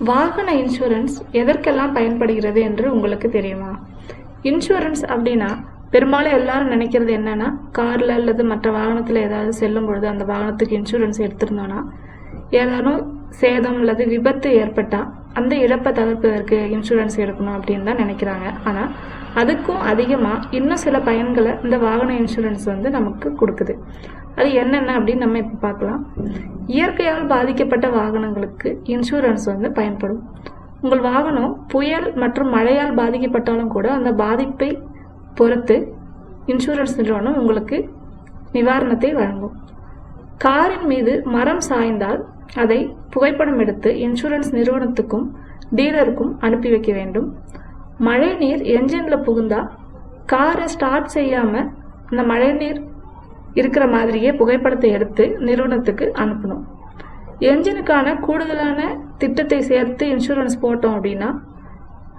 வாகன இன்சூரன்ஸ் எதற்கெல்லாம் பயன்படுகிறது என்று உங்களுக்கு தெரியுமா? இன்சூரன்ஸ் அப்படின்னா பெரும்பாலும் எல்லாரும் நினைக்கிறது என்னன்னா கார்ல அல்லது மற்ற வாகனத்தில் ஏதாவது செல்லும் பொழுது அந்த வாகனத்துக்கு இன்சூரன்ஸ் எடுத்திருந்தோம்னா ஏதானும் சேதம் அல்லது விபத்து ஏற்பட்டால் அந்த இழப்பை தவிர்ப்பதற்கு இன்சூரன்ஸ் எடுக்கணும் அப்படின்னு தான் நினைக்கிறாங்க. ஆனால் அதுக்கும் அதிகமாக இன்னும் சில பயன்களை இந்த வாகன இன்சூரன்ஸ் வந்து நமக்கு கொடுக்குது. அது என்னென்ன அப்படின்னு நம்ம இப்போ பார்க்கலாம். இயற்கையால் பாதிக்கப்பட்ட வாகனங்களுக்கு இன்சூரன்ஸ் வந்து பயன்படும். உங்கள் வாகனம் புயல் மற்றும் மழையால் பாதிக்கப்பட்டாலும் கூட அந்த பாதிப்பை பொறுத்து இன்சூரன்ஸ் நிறுவனம் உங்களுக்கு நிவாரணத்தை வழங்கும். காரின் மீது மரம் சாய்ந்தால் அதை புகைப்படம் எடுத்து இன்சூரன்ஸ் நிறுவனத்துக்கும் டீலருக்கும் அனுப்பி வைக்க வேண்டும். மழை நீர் என்ஜின்ல புகுந்தா காரை ஸ்டார்ட் செய்யாம அந்த மழை நீர் இருக்கிற மாதிரியே புகைப்படத்தை எடுத்து நிறுவனத்துக்கு அனுப்பணும். என்ஜினுக்கான கூடுதலான திட்டத்தை சேர்த்து இன்சூரன்ஸ் போட்டோம் அப்படின்னா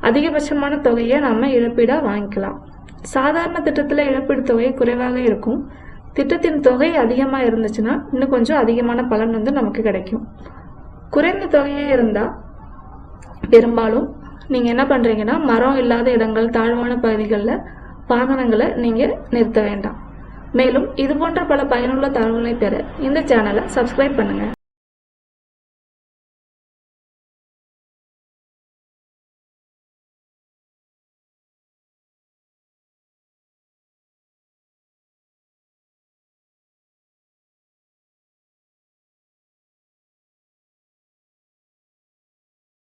அதிகபட்சமான தொகையை நம்ம இழப்பீடாக வாங்கிக்கலாம். சாதாரண திட்டத்தில் இழப்பீடு தொகை குறைவாக இருக்கும். திட்டத்தின் தொகை அதிகமாக இருந்துச்சுன்னா இன்னும் கொஞ்சம் அதிகமான பலன் வந்து நமக்கு கிடைக்கும். குறைந்த தொகையே இருந்தால் பெரும்பாலும் நீங்கள் என்ன பண்ணுறீங்கன்னா மரம் இல்லாத இடங்கள் தாழ்வான பகுதிகளில் வாகனங்களை நீங்கள் நிறுத்த வேண்டாம். மேலும் இது போன்ற பல பயனுள்ள தகவல்களை பெற இந்த சேனலை சப்ஸ்கிரைப் பண்ணுங்கள்